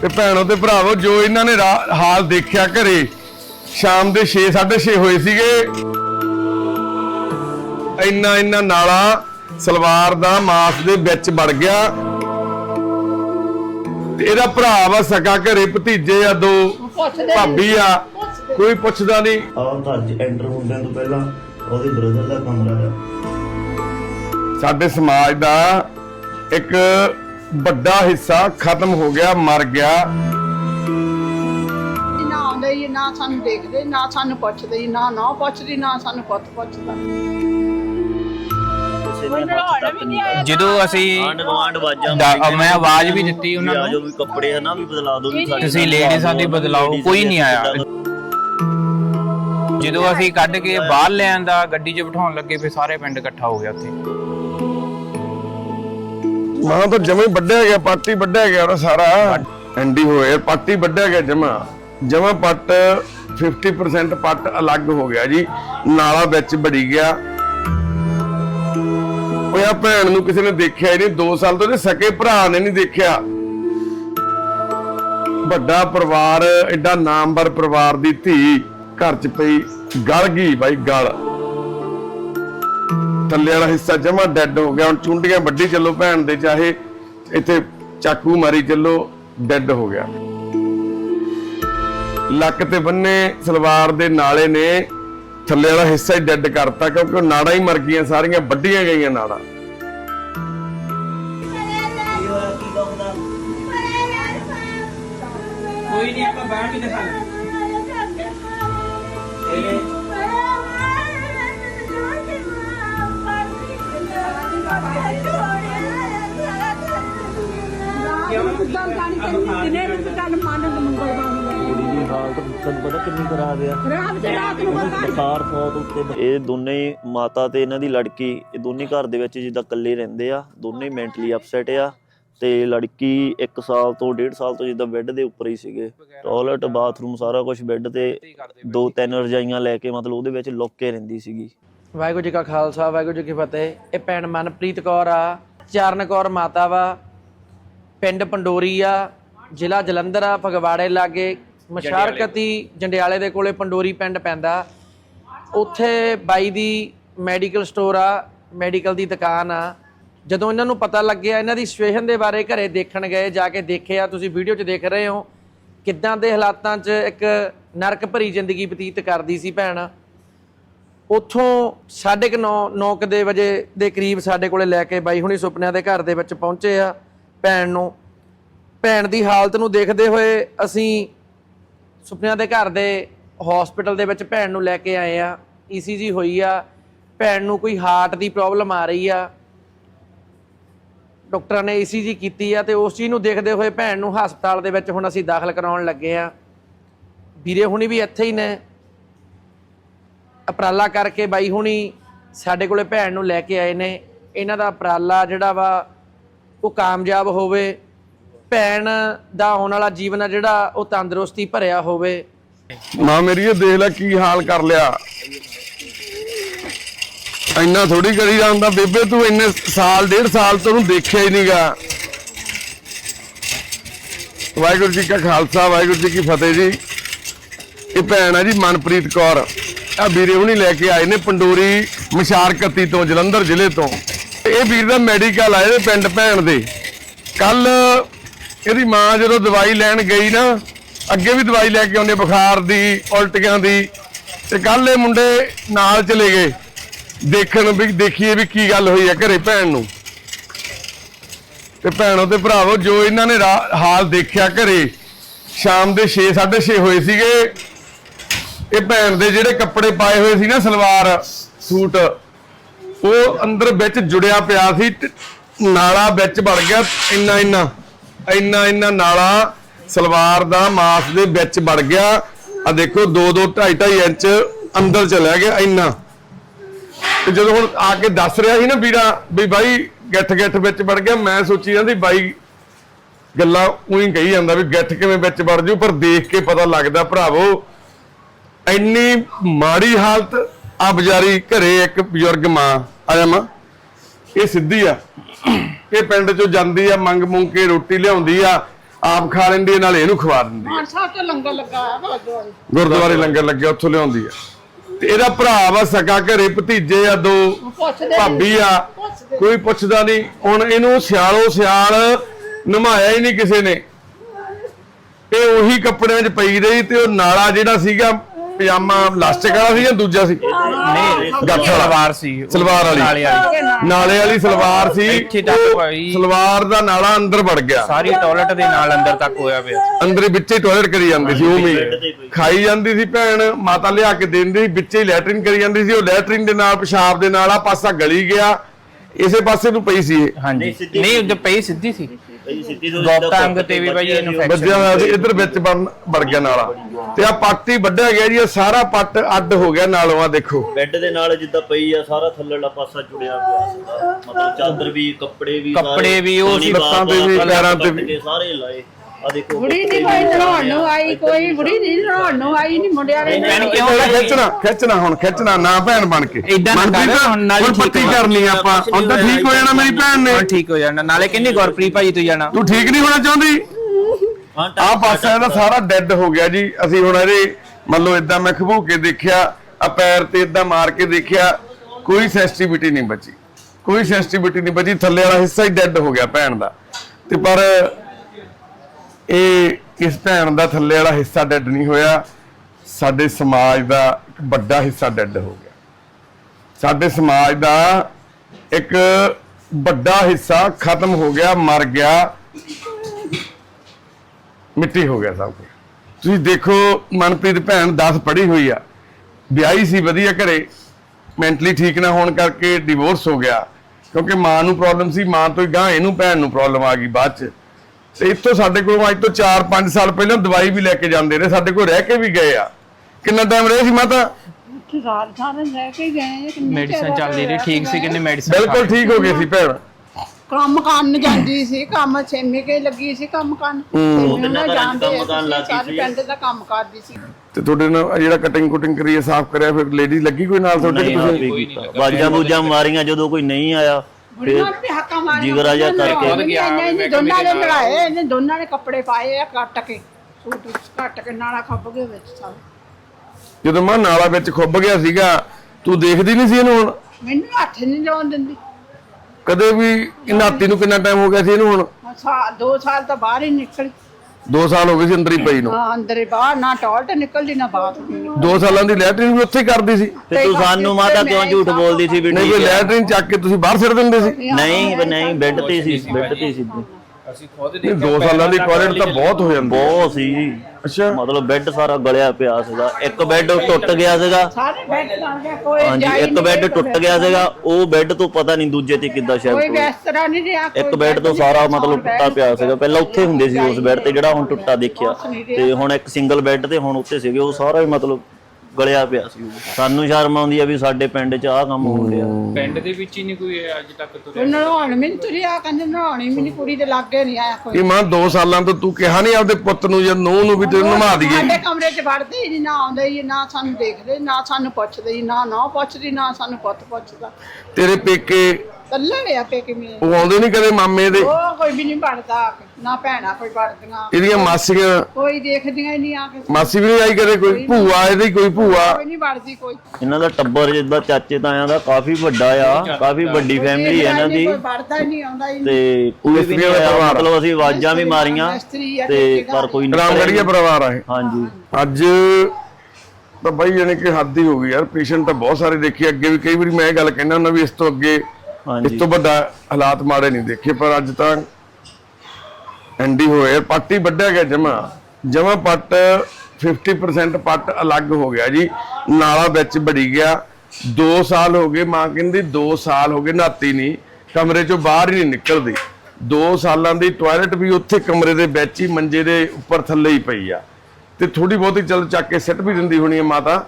ਤੇ ਭੈਣੋ ਤੇ ਭਰਾਵੋ ਜੋ ਇਹਨਾਂ ਨੇ ਹਾਲ ਦੇਖਿਆ ਘਰੇ ਸ਼ਾਮ ਦੇ 6 6:30 ਹੋਏ ਸੀਗੇ। ਇੰਨਾ ਇੰਨਾ ਨਾਲਾ ਸਲਵਾਰ ਦਾ ਮਾਸ ਦੇ ਵਿੱਚ ਵੜ ਗਿਆ। ਤੇ ਇਹਦਾ ਭਰਾ ਵਾ ਸਕਾ ਘਰੇ ਭਤੀਜੇ ਆ ਦੋ ਭਾਬੀ ਆ ਕੋਈ ਪੁੱਛਦਾ ਨਹੀਂ। ਆਹ ਘਰ 'ਚ ਐਂਟਰ ਹੁੰਦਿਆਂ ਤੋਂ ਪਹਿਲਾਂ ਉਹਦੇ ਬ੍ਰਦਰ ਦਾ ਕਮਰਾ ਆ ਸਾਡੇ ਸਮਾਜ ਦਾ ਇੱਕ ਵੱਡਾ ਹਿੱਸਾ ਖਤਮ ਹੋ ਗਿਆ ਮਰ ਗਿਆ। ਨਾ ਆਉਂਦੇ ਹੀ ਨਾ ਸਾਨੂੰ ਦੇਖਦੇ ਨਾ ਸਾਨੂੰ ਪੁੱਛਦੇ ਹੀ ਨਾ ਨਾ ਪੁੱਛਦੀ ਨਾ ਸਾਨੂੰ ਪੁੱਤ ਪੁੱਛਦਾ। ਕਿਸੇ ਨੇ ਹੱਥ ਤੱਕ ਨਹੀਂ ਲਾਇਆ ਜਦੋਂ ਅਸੀਂ ਆਂਡ ਗਵਾਂਡ ਵਾਜਾਂ ਦਾ- ਮੈਂ ਆਵਾਜ਼ ਵੀ ਦਿੱਤੀ ਉਹਨਾਂ ਆ ਜੋ ਨੂੰ ਵੀ ਕੱਪੜੇ ਹਨਾ ਵੀ ਬਦਲਾ ਦਿਓ ਵੀ ਸਾਡੇ ਤੁਸੀਂ ਆ ਦੀ ਬਦਲਾਓ, ਕੋਈ ਨਹੀਂ ਆਇਆ। ਜਿੱਦਾਂ ਅਸੀਂ ਕੱਢ ਕੇ ਬਾਹਰ ਲੈ ਆਂਦਾ ਗੱਡੀ 'ਚ ਬਿਠਾਉਣ ਲੱਗੇ ਫਿਰ ਸਾਰੇ ਪਿੰਡ ਇਕੱਠਾ ਹੋ ਗਿਆ ਉੱਥੇ। ਮਾਂ ਤਾਂ ਜਮੇ ਵੱਢਿਆ ਗਿਆ ਪਾਟੀ ਵੱਢਿਆ ਗਿਆ ਉਹਦਾ ਸਾਰਾ। ਐਂਡੀ ਹੋਏ ਪਾਟੀ ਵੱਢਿਆ ਗਿਆ ਜਮਾ। ਜਮਾ ਪੱਟ 50% ਪੱਟ ਅਲੱਗ ਹੋ ਗਿਆ ਜੀ ਨਾਲਾ ਵਿੱਚ ਵੜੀ ਗਿਆ। ਉਹ ਆ ਭੈਣ ਨੂੰ ਕਿਸੇ ਨੇ ਦੇਖਿਆ ਹੀ ਨਹੀਂ 2 ਸਾਲ ਤੋਂ ਇਹਦੇ ਸਕੇ ਭਰਾ ਨੇ ਨਹੀਂ ਦੇਖਿਆ। ਵੱਡਾ ਪਰਿਵਾਰ ਐਡਾ ਨਾਮਵਰ ਪਰਿਵਾਰ ਦੀ ਧੀ ਘਰ ਚ ਪਈ ਗਲ ਗਈ ਬਾਈ ਗਲ। ਥੱਲੇ ਵਾਲਾ ਹਿੱਸਾ ਜਮਾ ਡੈੱਡ ਹੋ ਗਿਆ, ਹੁਣ ਚੁੰਡੀਆਂ ਵੱਡੀ ਚੱਲੋ ਭੈਣ ਦੇ, ਚਾਹੇ ਇੱਥੇ ਚਾਕੂ ਮਾਰੀ ਚੱਲੋ ਡੈੱਡ ਹੋ ਗਿਆ। ਲੱਕ ਤੇ ਬੰਨੇ ਸਲਵਾਰ ਦੇ ਨਾਲੇ ਨੇ ਥੱਲੇ ਵਾਲਾ ਹਿੱਸਾ ਹੀ ਡੈੱਡ ਕਰਤਾ, ਕਿਉਂਕਿ ਉਹ ਨਾੜਾਂ ਹੀ ਮਰ ਗਈਆਂ, ਸਾਰੀਆਂ ਵੱਡੀਆਂ ਗਈਆਂ ਨਾੜਾਂ। ਕੋਈ ਨਹੀਂ ਆਪਾਂ ਬਾਹਰ ਵੀ ਦਿਖਾ ਕਿਨੇ ਨੂੰ ਗੱਲ ਮੰਨ ਨੂੰ? ਮੰਗਲ ਕੁੜੀ ਦੀ ਹਾਲਤ ਤੁਹਾਨੂੰ ਪਤਾ ਕਿੰਨੀ ਖਰਾਬ ਆ। ਰਾਤ ਦੇ ਰਾਤ ਨੂੰ ਪਤਾ ਬੁਖਾਰ ਫੌਤ ਉੱਤੇ ਇਹ ਦੋਨੇ ਹੀ ਮਾਤਾ ਤੇ ਇਹਨਾਂ ਦੀ ਲੜਕੀ ਇਹ ਦੋਨੇ ਘਰ ਦੇ ਵਿੱਚ ਜਿੱਦਾਂ ਇਕੱਲੇ ਰਹਿੰਦੇ ਆ ਦੋਨੇ ਮੈਂਟਲੀ ਅਪਸੈਟ ਆ ਤੇ ਲੜਕੀ 1 ਸਾਲ ਤੋਂ 1.5 ਸਾਲ ਤੋਂ ਜਿੱਦਾਂ ਬੈੱਡ ਦੇ ਉੱਪਰ ਹੀ ਸੀਗੇ। ਟਾਇਲਟ ਬਾਥਰੂਮ ਸਾਰਾ ਕੁਝ ਬੈੱਡ ਤੇ ਦੋ ਤਿੰਨ ਰਜਾਈਆਂ ਲੈ ਕੇ ਮਤਲਬ ਉਹਦੇ ਵਿੱਚ ਲੁੱਕ ਕੇ ਰਹਿੰਦੀ ਸੀਗੀ। ਵਾਹਿਗੁਰੂ ਜੀ ਕਾ ਖਾਲਸਾ ਵਾਹਿਗੁਰੂ ਜੀ ਕੀ ਫਤਿਹ। ਇਹ ਭੈਣ ਮਨਪ੍ਰੀਤ ਕੌਰ ਆ ਚਰਨ ਕੌਰ ਮਾਤਾ ਵਾ। ਪਿੰਡ ਪੰਡੋਰੀ ਆ ਜ਼ਿਲ੍ਹਾ ਜਲੰਧਰ ਆ ਫਗਵਾੜੇ ਲਾਗੇ ਮਸ਼ਾਰਕਤੀ ਜੰਡਿਆਲੇ ਦੇ ਕੋਲੇ ਪੰਡੋਰੀ ਪਿੰਡ ਪੈਂਦਾ। ਉੱਥੇ ਬਾਈ ਦੀ ਮੈਡੀਕਲ ਸਟੋਰ ਆ ਮੈਡੀਕਲ ਦੀ ਦੁਕਾਨ ਆ। ਜਦੋਂ ਇਹਨਾਂ ਨੂੰ ਪਤਾ ਲੱਗਿਆ ਇਹਨਾਂ ਦੀ ਸਿਚੁਏਸ਼ਨ ਦੇ ਬਾਰੇ ਘਰੇ ਦੇਖਣ ਗਏ ਜਾ ਕੇ ਦੇਖਿਆ ਤੁਸੀਂ ਵੀਡੀਓ 'ਚ ਦੇਖ ਰਹੇ ਹੋ ਕਿੱਦਾਂ ਦੇ ਹਾਲਾਤਾਂ 'ਚ ਇੱਕ ਨਰਕ ਭਰੀ ਜ਼ਿੰਦਗੀ ਬਤੀਤ ਕਰਦੀ ਸੀ ਭੈਣ। ਉੱਥੋਂ 9:30 ਨੌ ਕੁ ਦੇ ਵਜੇ ਦੇ ਕਰੀਬ ਸਾਡੇ ਕੋਲੇ ਲੈ ਕੇ ਬਾਈ ਹੁਣੀ ਸੁਪਨਿਆਂ ਦੇ ਘਰ ਦੇ ਵਿੱਚ ਪਹੁੰਚੇ ਆ ਭੈਣ ਨੂੰ। ਭੈਣ ਦੀ ਹਾਲਤ ਨੂੰ ਦੇਖਦੇ ਹੋਏ ਅਸੀਂ ਸੁਪਨਿਆਂ ਦੇ ਘਰ ਦੇ ਹਸਪੀਟਲ ਦੇ ਵਿੱਚ ਭੈਣ ਨੂੰ ਲੈ ਕੇ ਆਏ ਆ। ਈਸੀਜੀ ਹੋਈ ਆ। ਭੈਣ ਨੂੰ ਕੋਈ ਹਾਰਟ ਦੀ ਪ੍ਰੋਬਲਮ ਆ ਰਹੀ ਆ। ਡਾਕਟਰਾਂ ਨੇ ਈਸੀਜੀ ਕੀਤੀ ਆ ਤੇ ਉਸ ਚੀਜ਼ ਨੂੰ ਦੇਖਦੇ ਹੋਏ ਭੈਣ ਨੂੰ ਹਸਪਤਾਲ ਦੇ ਵਿੱਚ ਹੁਣ ਅਸੀਂ ਦਾਖਲ ਕਰਾਉਣ ਲੱਗੇ ਆ। ਵੀਰੇ ਹੁਣੀ ਵੀ ਇੱਥੇ ਹੀ ਨੇ। ਉਪਰਾਲਾ ਕਰਕੇ ਬਾਈ ਹੁਣੀ ਸਾਡੇ ਕੋਲੇ ਭੈਣ ਨੂੰ ਲੈ ਕੇ ਆਏ ਨੇ। ਇਹਨਾਂ ਦਾ ਉਪਰਾਲਾ ਜਿਹੜਾ ਵਾ ਉਹ ਕਾਮਯਾਬ ਹੋਵੇ। ਭੈਣ ਦਾ ਆਉਣ ਵਾਲਾ ਜੀਵਨ ਆ ਜਿਹੜਾ ਉਹ ਤੰਦਰੁਸਤੀ ਭਰਿਆ ਹੋਵੇ। ਮਾਂ ਮੇਰੀ, ਇਹ ਦੇਖ ਲੈ ਕੀ ਹਾਲ ਕਰ ਲਿਆ। ਇੰਨਾ ਥੋੜੀ ਕਰੀ ਜਾਂਦਾ। ਬੇਬੇ, ਤੂੰ ਇੰਨੇ ਸਾਲ, ਡੇਢ ਸਾਲ ਤੋਂ ਦੇਖਿਆ ਹੀ ਨਹੀਂਗਾ। ਵਾਹਿਗੁਰੂ ਜੀ ਕਾ ਖਾਲਸਾ, ਵਾਹਿਗੁਰੂ ਜੀ ਕੀ ਫਤਿਹ ਜੀ। ਇਹ ਭੈਣ ਆ ਜੀ, ਮਨਪ੍ਰੀਤ ਕੌਰ। ਆ ਵੀਰੇ ਹੁਣੀ ਲੈ ਕੇ ਆਏ ਨੇ ਪੰਡੋਰੀ ਮਸ਼ਾਰਕਤੀ ਤੋਂ, ਜਲੰਧਰ ਜ਼ਿਲ੍ਹੇ ਤੋਂ। ਇਹ ਵੀਰ ਦਾ ਮੈਡੀਕਲ ਆ, ਇਹਦੇ ਪਿੰਡ ਭੈਣ ਦੇ। ਕੱਲ ਇਹਦੀ ਮਾਂ ਜਦੋਂ ਦਵਾਈ ਲੈਣ ਗਈ ਨਾ, ਅੱਗੇ ਵੀ ਦਵਾਈ ਲੈ ਕੇ ਆਉਂਦੇ ਬੁਖਾਰ ਦੀ, ਉਲਟੀਆਂ ਦੀ। ਤੇ ਕੱਲ ਇਹ ਮੁੰਡੇ ਨਾਲ ਚਲੇ ਗਏ। ਦੇਖਣ ਵੀ, ਦੇਖੀਏ ਵੀ ਕੀ ਗੱਲ ਹੋਈ ਹੈ ਘਰੇ ਭੈਣ ਨੂੰ। ਤੇ ਭੈਣੋ ਤੇ ਭਰਾਵੋ, ਜੋ ਇਹਨਾਂ ਨੇ ਰਾ- ਹਾਲ ਦੇਖਿਆ ਘਰੇ, ਸ਼ਾਮ ਦੇ 6 6:30 ਹੋਏ ਸੀਗੇ। ਇਹ ਭੈਣ ਦੇ ਜਿਹੜੇ ਕੱਪੜੇ ਪਾਏ ਹੋਏ ਸੀ ਨਾ, ਸਲਵਾਰ, ਸੂਟ, ਉਹ ਅੰਦਰ ਵਿੱਚ ਜੁੜਿਆ ਪਿਆ ਸੀ ਨਾਲਾ ਵਿੱਚ ਵੜ ਗਿਆ ਇੰਨਾ ਇੰਨਾ ਇੰਨਾ ਇੰਨਾ ਨਾਲਾ ਸਲਵਾਰ ਦਾ ਮਾਸ ਦੇ ਵਿੱਚ ਵੜ ਗਿਆ। ਆ ਦੇਖੋ 2 2 2.5 2.5 ਇੰਚ ਅੰਦਰ ਚਲਿਆ ਗਿਆ ਇੰਨਾ। ਤੇ ਜਦੋਂ ਹੁਣ ਆ ਕੇ ਦੱਸ ਰਿਹਾ ਸੀ ਨਾ ਵੀਰਾ ਵੀ ਬਾਈ ਗਿੱਠ ਗਿੱਠ ਵਿੱਚ ਵੜ ਗਿਆ, ਮੈਂ ਸੋਚੀ ਜਾਂਦੀ ਬਾਈ ਗੱਲਾਂ ਉਹੀ ਕਹੀ ਜਾਂਦਾ ਵੀ ਗਿੱਠ ਕਿਵੇਂ ਵਿੱਚ ਵੜ ਜੂ, ਪਰ ਦੇਖ ਕੇ ਪਤਾ ਲੱਗਦਾ ਭਰਾਵੋ, ਇੰਨੀ ਮਾੜੀ ਹਾਲਤ ਆ ਵਿਚਾਰੀ ਘਰੇ ਇੱਕ ਬਜ਼ੁਰਗ ਮਾਂ, ਆਇਆ ਮਾਂ, ਇਹ ਸਿੱਧੀ ਆ। ਇਹ ਪਿੰਡ ਚੋਂ ਜਾਂਦੀ ਆ ਮੰਗ ਮੁੰਗ ਕੇ ਰੋਟੀ ਲਿਆਉਂਦੀ ਆ ਆਪ ਖਾ ਲੈਂਦੀ ਨਾਲ ਇਹਨੂੰ ਖਵਾ ਦਿੰਦੀ ਹੈ ਮਾਨਸਾ ਤੇ ਲੰਗਰ ਲੱਗਾ ਹੈ ਗੁਰਦੁਆਰੇ ਗੁਰਦੁਆਰੇ ਲੰਗਰ ਲੱਗਿਆ ਉੱਥੋਂ ਲਿਆਉਂਦੀ ਆ। ਤੇ ਇਹਦਾ ਭਰਾ ਵਾ ਸਕਾ ਘਰੇ ਭਤੀਜੇ ਆ ਦੋ ਪੁੱਛਦੇ ਭਾਬੀ ਆ। ਕੋਈ ਪੁੱਛਦਾ ਨਹੀਂ ਹੁਣ ਇਹਨੂੰ ਸਿਆਲੋ ਸਿਆਲ ਨਮਾਇਆ ਹੀ ਨਹੀਂ ਕਿਸੇ ਨੇ। ਇਹ ਉਹੀ ਕੱਪੜਿਆਂ 'ਚ ਪਈ ਰਹੀ ਤੇ ਉਹ ਨਾਲਾ ਜਿਹੜਾ ਸੀਗਾ ਪਜਾਮਾ ਲਾਸਟਿਕ ਵਾਲਾ ਸੀ ਜਾਂ ਦੂਜਾ ਸੀ? ਨਹੀਂ ਗੱਠ ਵਾਲਾ। ਸਲਵਾਰ ਸੀ ਉਹ। ਸਲਵਾਰ ਵਾਲੀ। ਨਾਲੇ ਵਾਲੀ। ਨਾਲੇ ਵਾਲੀ ਸਲਵਾਰ ਸੀ। ਇੱਥੇ ਤੱਕ ਉਹ ਭਾਈ। ਸਲਵਾਰ ਦਾ ਨਾਲਾ ਅੰਦਰ ਵੜ ਗਿਆ। ਸਾਰੀ ਟਾਇਲਟ ਦੇ ਨਾਲ ਅੰਦਰ ਤੱਕ ਹੋਇਆ ਪਿਆ। ਅੰਦਰ ਹੀ ਵਿੱਚੇ ਟਾਇਲਟ ਕਰੀ ਜਾਂਦੀ ਸੀ ਉਵੇਂ ਹੀ। ਖਾਈ ਜਾਂਦੀ ਸੀ ਭੈਣ ਮਾਤਾ ਲਿਆ ਕੇ ਦਿੰਦੀ ਸੀ ਵਿੱਚੇ ਹੀ ਲੈਟਰਿਨ ਕਰੀ ਜਾਂਦੀ ਸੀ। ਉਹ ਲੈਟਰਿਨ ਦੇ ਨਾਲ ਪਿਸ਼ਾਬ ਦੇ ਨਾਲ ਆ ਪਾਸਾ ਗਲੀ ਗਿਆ। ਇਸੇ ਪਾਸੇ ਨੂੰ ਪਈ ਸੀ ਇਹ। ਹਾਂਜੀ। ਨਹੀਂ ਉਹ ਪਈ ਸਿੱਧੀ ਸੀ। ਭਾਈ ਸਿੱਧੀ ਤੋਂ ਗੋਪਤਾ ਅੰਗ ਤੇ ਵੀ ਭਾਈ ਇਹਨੂੰ ਵੱਜਿਆ ਹੋਇਆ ਸੀ ਇੱਧਰ ਵਿੱਚ ਬਣ ਵੜ ਗਿਆ ਨਾਲਾ। ਤੇ ਆ ਪੱਟ ਹੀ ਵੱਢਿਆ ਗਿਆ ਜੀ ਇਹ ਸਾਰਾ ਪੱਟ ਅੱਡ ਹੋ ਗਿਆ ਨਾਲੋਂ ਆ ਦੇਖੋ। ਬੈੱਡ ਦੇ ਨਾਲ ਜਿੱਦਾਂ ਪਈ ਆ ਸਾਰਾ ਥੱਲੇਲਾ ਪਾਸਾ ਜੁੜਿਆ ਪਿਆ ਸੀਗਾ ਮਤਲਬ ਚਾਦਰ ਵੀ ਕੱਪੜੇ ਵੀ ਕੱਪੜੇ ਵੀ, ਉਹ ਲੱਤਾਂ ਤੇ ਵੀ, ਪੈਰਾਂ ਤੇ ਵੀ। ਸਾਰੇ ਲਾਏ। ਆ ਦੇਖੋ ਬੁੜੀ ਨਹੀਂ ਕੋਈ ਨਹਾਉਣ ਨੂੰ ਆਈ ਕੋਈ ਬੁੜੀ ਨਹੀਂ ਨਹਾਉਣ ਨੂੰ ਆਈ ਨਹੀਂ ਮੁੰਡਿਆਂ ਨੇ ਭੈਣ ਇਹ ਕਿਉਂ ਖਿੱਚਣਾ ਖਿੱਚਣਾ ਹੁਣ ਖਿੱਚਣਾ ਨਾ ਭੈਣ ਬਣ ਕੇ। ਏਦਾਂ ਨਾ ਮਨਪ੍ਰੀਤ, ਕਰ, ਹੁਣ ਨਾਲੇ ਹੁਣ ਠੀਕ ਪੱਟੀ ਹੋ ਕਰਨੀ ਆ ਆਪਾਂ। ਹੁਣ ਤਾਂ ਠੀਕ ਹੋ ਜਾਣਾ ਮੇਰੀ ਭੈਣ ਨੇ। ਹੁਣ ਠੀਕ ਹੋ ਜਾਣਾ। ਨਾਲੇ ਕਹਿੰਦੀ ਗੁਰਪ੍ਰੀਤ ਭਾਈ ਤੂੰ ਜਾਣਾ? ਤੂੰ ਠੀਕ ਨਹੀਂ ਹੋਣਾ ਚਾਹੁੰਦੀ? ਹਾਂ ਆਹ ਪਾਸਾ ਇਹਦਾ ਸਾਰਾ ਡੈੱਡ ਹੋ ਗਿਆ ਜੀ। ਅਸੀਂ ਹੁਣ ਇਹਦੇ ਮੰਨ ਲਓ ਇਦਾਂ ਮੈਂ ਖਬੂ ਕੇ ਦੇਖਿਆ ਆ ਪੈਰ ਤੇ ਇਦਾਂ ਮਾਰ ਕੇ ਦੇਖਿਆ ਕੋਈ ਸੈਂਸਿਟੀਵਿਟੀ ਨਹੀਂ ਬਚੀ। ਕੋਈ ਸੈਂਸਿਟੀਵਿਟੀ ਨਹੀਂ ਬਚੀ। ਥੱਲੇ ਵਾਲਾ ਹਿੱਸਾ ਹੀ ਡੈੱਡ ਹੋ ਗਿਆ ਭੈਣ ਦਾ। ਤੇ ਪਰ ਇਹ ਇਸ ਭੈਣ ਦਾ ਥੱਲੇ ਵਾਲਾ ਹਿੱਸਾ ਡੈੱਡ ਨਹੀਂ ਹੋਇਆ। ਸਾਡੇ ਸਮਾਜ ਦਾ ਇੱਕ ਵੱਡਾ ਹਿੱਸਾ ਡੈੱਡ ਹੋ ਗਿਆ। ਸਾਡੇ ਸਮਾਜ ਦਾ ਇੱਕ ਵੱਡਾ ਹਿੱਸਾ ਖਤਮ ਹੋ ਗਿਆ, ਮਰ ਗਿਆ। ਮਿੱਟੀ ਹੋ ਗਿਆ ਸਭ ਕੁਝ। ਤੁਸੀਂ ਦੇਖੋ, ਮਨਪ੍ਰੀਤ ਭੈਣ 10 ਪੜ੍ਹੀ ਹੋਈ ਆ। ਵਿਆਹੀ ਸੀ ਵਧੀਆ ਘਰੇ। ਮੈਂਟਲੀ ਠੀਕ ਨਾ ਹੋਣ ਕਰਕੇ ਡਿਵੋਰਸ ਹੋ ਗਿਆ। ਕਿਉਂਕਿ ਮਾਂ ਨੂੰ ਪ੍ਰੋਬਲਮ ਸੀ, ਮਾਂ ਤੋਂ ਹੀ ਗਾਂ ਇਹਨੂੰ, ਭੈਣ ਨੂੰ ਪ੍ਰੋਬਲਮ ਆ ਗਈ ਬਾਅਦ ਚ। ਤੇ ਇੱਥੋਂ ਸਾਡੇ ਕੋਲ ਅੱਜ ਤੋਂ 4-5 ਸਾਲ ਪਹਿਲਾਂ ਦਵਾਈ ਵੀ ਲੈ ਕੇ ਜਾਂਦੇ ਰਹੇ ਸਾਡੇ ਕੋਲ ਰਹਿ ਕੇ ਵੀ ਗਏ ਆ। ਕਿੰਨਾ ਟਾਈਮ ਰਹੇ ਸੀ ਮਾਤਾ? ਸਾਰ ਸਾਰੇ ਲੈ ਕੇ ਗਏ ਕਿੰਨੇ ਮੈਡੀਸਨ ਚਿਰ ਚੱਲਦੀ ਰਹੀ ਠੀਕ ਸੀ ਕਹਿੰਦੇ ਮੈਡੀਸਨ ਬਿਲਕੁਲ ਠੀਕ ਹੋ ਗਏ ਸੀ ਭੈਣ। ਕੰਮ ਕਰਨ ਜਾਂਦੀ ਸੀ ਕੰਮ ਛੇਮੇ ਕੇ ਲੱਗੀ ਸੀ ਕੰਮ ਕਰਨ। ਤੇ ਉਹਨਾਂ ਜਾਂਦੇ ਗਈ ਸਾਰੇ। ਪਿੰਡ ਦਾ ਕੰਮ ਕਰਦੀ ਸੀ। ਤੇ ਤੁਹਾਡੇ ਨਾਲ ਜਿਹੜਾ ਕਟਿੰਗ ਕੁਟਿੰਗ ਕਰੀਏ ਸਾਫ਼ ਕਰਿਆ ਫਿਰ ਲੇਡੀ ਲੱਗੀ ਕੋਈ ਨਾਲ ਤੁਹਾਡੇ ਕਿ ਤੁਸੀਂ ਬੂਜਾਂ ਮਾਰੀਆਂ ਜਦੋਂ ਕੋਈ ਨਹੀਂ ਆਇਆ। ਫਿਰ ਬੁੜੀਆਂ ਤੇ ਹੱਕਾਂ ਮਾਰੀਆਂ ਜਿਗਰਾ ਜਿਹਾ ਕਰਕੇ। ਇਹਨੇ- ਇਹਨੇ- ਇਹਨੇ ਦੋਨਾਂ ਨੇ ਲੜਾਏ ਇਹਨੇ ਦੋਨਾਂ ਨੇ ਕੱਪੜੇ ਪਾਏ ਆ ਕੱਟ ਕੇ। ਸੂਟ ਕੱਟ ਕੇ ਨਾਲਾ ਖੱਪ ਗਏ ਵਿੱਚ ਸਭ। ਜਦੋਂ ਮੈਂ ਨਾਲਾ ਵਿੱਚ ਖੁੱਭ ਗਿਆ ਸੀਗਾ ਤੂੰ ਦੇਖਦੀ ਨਹੀਂ ਸੀ ਇਹਨੂੰ ਹੁਣ? ਮੈਨੂੰ ਹੱਥ ਨਹੀਂ ਲਾਉਣ ਦਿੰਦੀ। ਕਦੇ ਵੀ ਇਹ ਨਾਤੀ ਨੂੰ ਕਿੰਨਾ ਟਾਈਮ ਹੋ ਗਿਆ ਸੀ ਇਹਨੂੰ ਹੁਣ? ਸਾਲ ਦੋ ਸਾਲ ਤਾਂ ਬਾਹਰ ਹੀ ਨਿਕਲੀ। 2 ਸਾਲ ਹੋ ਗਏ ਸੀ ਅੰਦਰ ਹੀ ਪਈ ਨੂੰ। ਹਾਂ ਅੰਦਰ ਹੀ ਬਾਹਰ ਨਾ ਟਾਇਲਟ ਨਿਕਲਦੀ ਨਾ ਬਾਥਰੂਮ। 2 ਸਾਲਾਂ ਦੀ ਲੈਟਰਿਨ ਵੀ ਉੱਥੇ ਹੀ ਕਰਦੀ ਸੀ। ਤੇ ਤੂੰ ਸਾਨੂੰ ਮਾਤਾ ਕਿਉਂ ਝੂਠ ਬੋਲਦੀ ਸੀ ਵੀ ਨਹੀਂ ਠੀਕ ਕੋਈ? ਲੈਟਰਿਨ ਚੱਕ ਕੇ ਤੁਸੀਂ ਬਾਹਰ ਸਿੱਟ ਦਿੰਦੇ ਸੀ। ਨਹੀਂ ਵੀ ਨਹੀਂ ਬੈੱਡ ਤੇ ਸੀ ਬੈੱਡ ਤੇ ਸੀ। ਅਸੀਂ ਖੁਦ 2 ਸਾਲਾਂ ਦੀ ਟਾਇਲਟ ਤਾਂ ਬਹੁਤ ਹੋ ਜਾਂਦੀ ਹੈ। ਬਹੁਤ ਸੀ ਜੀ। ਅੱਛਾ। ਮਤਲਬ ਬੈੱਡ ਸਾਰਾ ਗਲਿਆ ਪਿਆ ਸੀਗਾ। ਇੱਕ ਬੈੱਡ ਟੁੱਟ ਗਿਆ ਸੀਗਾ। ਸਾਰੇ ਬੈੱਡ ਕਰ ਗਿਆ ਕੋਈ ਹਾਂਜੀ ਜਾਈ ਇੱਕ ਨਹੀਂ ਬੈੱਡ ਰਿਹਾ, ਟੁੱਟ ਗਿਆ ਸੀਗਾ। ਉਹ ਬੈੱਡ ਤੋਂ ਪਤਾ ਨਹੀਂ ਦੂਜੇ ਤੇ ਕਿੱਦਾਂ ਕੋਈ ਸ਼ਿਫਟ ਹੋਇਆ ਬਿਸਤਰਾ ਨਹੀਂ ਰਿਹਾ ਇੱਕ ਬੈੱਡ ਤੋਂ ਸਾਰਾ ਮਤਲਬ ਟੁੱਟਾ ਪਿਆ ਸੀਗਾ। ਪਹਿਲਾਂ ਉੱਥੇ ਹੁੰਦੇ ਸੀ ਉਸ ਬੈੱਡ ਤੇ ਜਿਹੜਾ ਹੁਣ ਟੁੱਟਾ ਦੇਖਿਆ। ਤੇ ਹੁਣ ਇੱਕ ਸਿੰਗਲ ਬੈੱਡ ਤੇ ਹੁਣ ਉੱਤੇ ਸੀਗੇ। ਉਹ ਸਾਰਾ ਹੀ ਮਤਲਬ ਗਲਿਆ ਪਿਆ ਸੀ ਉਹ। ਸਾਨੂੰ ਸ਼ਰਮ ਆਉਂਦੀ ਆ ਵੀ ਸਾਡੇ ਪਿੰਡ 'ਚ ਆਹ ਕੰਮ ਹੋ ਰਿਹਾ। ਪਿੰਡ ਦੇ ਵਿੱਚ ਹੀ ਨਹੀਂ ਕੋਈ ਅੱਜ ਤੱਕ ਤੁਰਿਆ। ਨਹਾਉਣ ਨਹੀਂ ਤੁਰਿਆ ਕਹਿੰਦੇ ਨਹਾਉਣੀ ਵੀ ਨਹੀਂ ਕੁੜੀ ਦੇ ਲਾਗੇ ਨਹੀਂ ਆਇਆ ਕੋਈ। ਇਹ ਮਾਂ 2 ਸਾਲਾਂ ਤੋਂ ਤੂੰ ਕਿਹਾ ਨਹੀਂ ਆਪਦੇ ਪੁੱਤ ਨੂੰ ਜਾਂ ਨੂੰਹ ਨੂੰ ਵੀ ਤੈਨੂੰ ਨਮਾ ਦਈਏ। ਸਾਡੇ ਕਮਰੇ 'ਚ ਵੜਦੇ ਹੀ ਨਹੀਂ ਨਾ ਆਉਂਦੇ ਹੀ ਨਾ ਸਾਨੂੰ ਦੇਖਦੇ ਨਾ ਸਾਨੂੰ ਪੁੱਛਦੇ ਹੀ ਨਾ ਨਾ ਪੁੱਛਦੀ ਨਾ ਸਾਨੂੰ ਪੁੱਤ ਪੁੱਛਦਾ। ਤੇਰੇ ਪੇਕੇ ਕੱਲੇ ਵੇ ਆਪੇ ਕਿਵੇਂ? ਉਹ ਆਉਂਦੇ ਨਹੀਂ ਕਦੇ ਮਾਮੇ ਦੇ। ਉਹ ਕੋਈ ਵੀ ਨਹੀਂ ਕੇ, ਨਾ ਭੈਣਾ ਕੋਈ ਵੜਦੀਆਂ ਇਹਦੀਆਂ ਮਾਸੀਆਂ ਕੋਈ ਦੇਖਦੀਆਂ ਹੀ ਨਹੀਂ ਆ ਕੇ। ਮਾਸੀ ਵੀ ਨਹੀਂ ਆਈ ਕਦੇ ਕੋਈ ਭੂਆ ਇਹਦੀ ਕੋਈ ਭੂਆ। ਕੋਈ ਨਹੀਂ ਵੜਦੀ ਕੋਈ। ਇਹਨਾਂ ਦਾ ਟੱਬਰ ਜਿੱਦਾਂ ਚਾਚੇ ਤਾਇਆਂ ਦਾ ਕਾਫੀ ਵੱਡਾ ਆ ਕਾਫੀ ਵੱਡੀ ਫੈਮਿਲੀ ਹੈ ਇਹਨਾਂ ਦੀ। ਕੋਈ ਵੜਦਾ ਹੀ ਨਹੀਂ ਆਉਂਦਾ ਹੀ ਨਹੀਂ ਤੇ ਕੋਈ ਵੀ ਨਹੀਂ ਆਇਆ ਪਰਿਵਾਰ। ਆ। ਮਤਲਬ ਅਸੀਂ ਆਵਾਜ਼ਾਂ ਵੀ ਮਾਰੀਆਂ ਮਿਸਤਰੀ ਆ, ਤੇ ਠੇਕੇਦਾਰ ਪਰ ਕੋਈ ਨਹੀਂ ਰਾਮਗੜੀਆ ਪਰਿਵਾਰ ਆ ਇਹ। ਹਾਂਜੀ। ਅੱਜ ਤਾਂ ਬਾਈ ਜਾਨੀ ਕਿ ਹੱਦ ਹੀ ਹੋ ਗਈ ਯਾਰ ਪੇਸ਼ੈਂਟ ਤਾਂ ਬਹੁਤ ਸਾਰੇ ਦੇਖੇ ਅੱਗੇ ਵੀ ਕਈ ਵਾਰੀ ਮੈਂ ਇਹ ਗੱਲ ਕਹਿੰਦਾ ਹੁੰਦਾ ਵੀ ਇਸ ਤੋਂ ਅੱਗੇ ਇਸ ਤੋਂ ਵੱਡਾ ਹਾਲਾਤ ਮਾੜੇ ਨਹੀਂ ਦੇਖੇ, ਪਰ ਅੱਜ ਤਾਂ ਐਂਡੀ ਹੋਏ। ਪੱਟ ਵੱਢਿਆ ਗਿਆ ਜਮਾ ਜਮਾ ਪੱਟ 50% ਪੱਟ ਅਲੱਗ ਹੋ ਗਿਆ ਜੀ। ਨਾਲਾ ਵਿੱਚ ਵੜੀ ਗਿਆ। 2 ਸਾਲ ਹੋ ਗਏ, ਮਾਂ ਕਹਿੰਦੀ 2 ਸਾਲ ਹੋ ਗਏ ਨਾਤੀ ਨਹੀਂ। ਕਮਰੇ ਚੋਂ ਬਾਹਰ ਹੀ ਨਹੀਂ ਨਿਕਲਦੀ। 2 ਸਾਲਾਂ ਦੀ ਟਾਇਲਟ ਵੀ ਉੱਥੇ ਕਮਰੇ ਦੇ ਵਿੱਚ ਹੀ, ਮੰਜੇ ਦੇ ਉੱਪਰ ਥੱਲੇ ਹੀ ਪਈ ਆ। ਤੇ ਥੋੜੀ ਬਹੁਤੀ ਚੱਲ ਚੱਕ ਕੇ ਸਿੱਟ ਵੀ ਦਿੰਦੀ ਹੋਣੀ ਹੈ ਮਾਤਾ।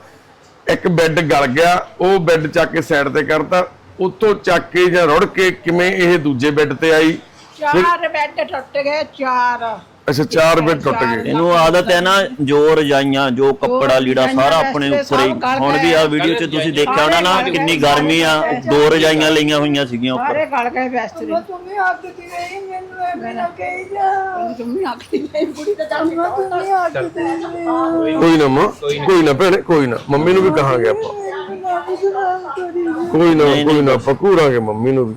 ਇੱਕ ਬੈੱਡ ਗਲ ਗਿਆ, ਉਹ ਬੈੱਡ ਚੱਕ ਕੇ ਸਾਈਡ ਤੇ ਕਰਤਾ। ਉਤੋਂ ਚੱਕ ਕੇ ਜਾਂ ਰੁੜ ਕੇ ਕਿਵੇਂ ਇਹ ਦੂਜੇ ਬੈੱਡ ਤੇ ਆਈ? ਚਾਰ ਬੈੱਡ ਟੁੱਟ ਗਏ, ਚਾਰ। ਅੱਛਾ ਚਾਰ ਬੈੱਡ ਟੁੱਟ ਗਏ ਇਹਨੂੰ ਆਦਤ ਹੈ ਨਾ ਜੋ ਰਜਾਈਆਂ ਜੋ ਕੱਪੜਾ ਲੀੜਾ ਸਾਰਾ ਆਪਣੇ ਉੱਪਰ ਹੀ ਹੁਣ ਵੀ ਆ ਵੀਡੀਓ 'ਚ ਤੁਸੀਂ ਦੇਖਿਆ ਹੋਣਾ ਨਾ ਕਿੰਨੀ ਗਰਮੀ ਆ ਦੋ ਰਜਾਈਆਂ ਲਈਆਂ ਹੋਈਆਂ ਸੀਗੀਆਂ ਉੱਪਰ ਸਾਰੇ ਗਲ ਗਏ ਬਿਸਤਰੇ तुम्हें आप तो दी रही मैंने ਤੁਮੀ ਆਖੀ ਨਹੀਂ ਬੁੜੀ ਤਾਂ ਚੱਲ ਤੁਮੀ ਆਖੀ ਕੋਈ ਨਾ ਮਾਂ ਕੋਈ ਨਾ ਭੈਣੇ ਕੋਈ ਨਾ ਮੰਮੀ ਨੂੰ ਵੀ ਕਹਾਂਗੇ ਆਪਾਂ ਕੋਈ ਨਾ ਕੋਈ ਨਾ ਆਪਾਂ ਘੂਰਾਂਗੇ ਮੰਮੀ ਨੂੰ ਵੀ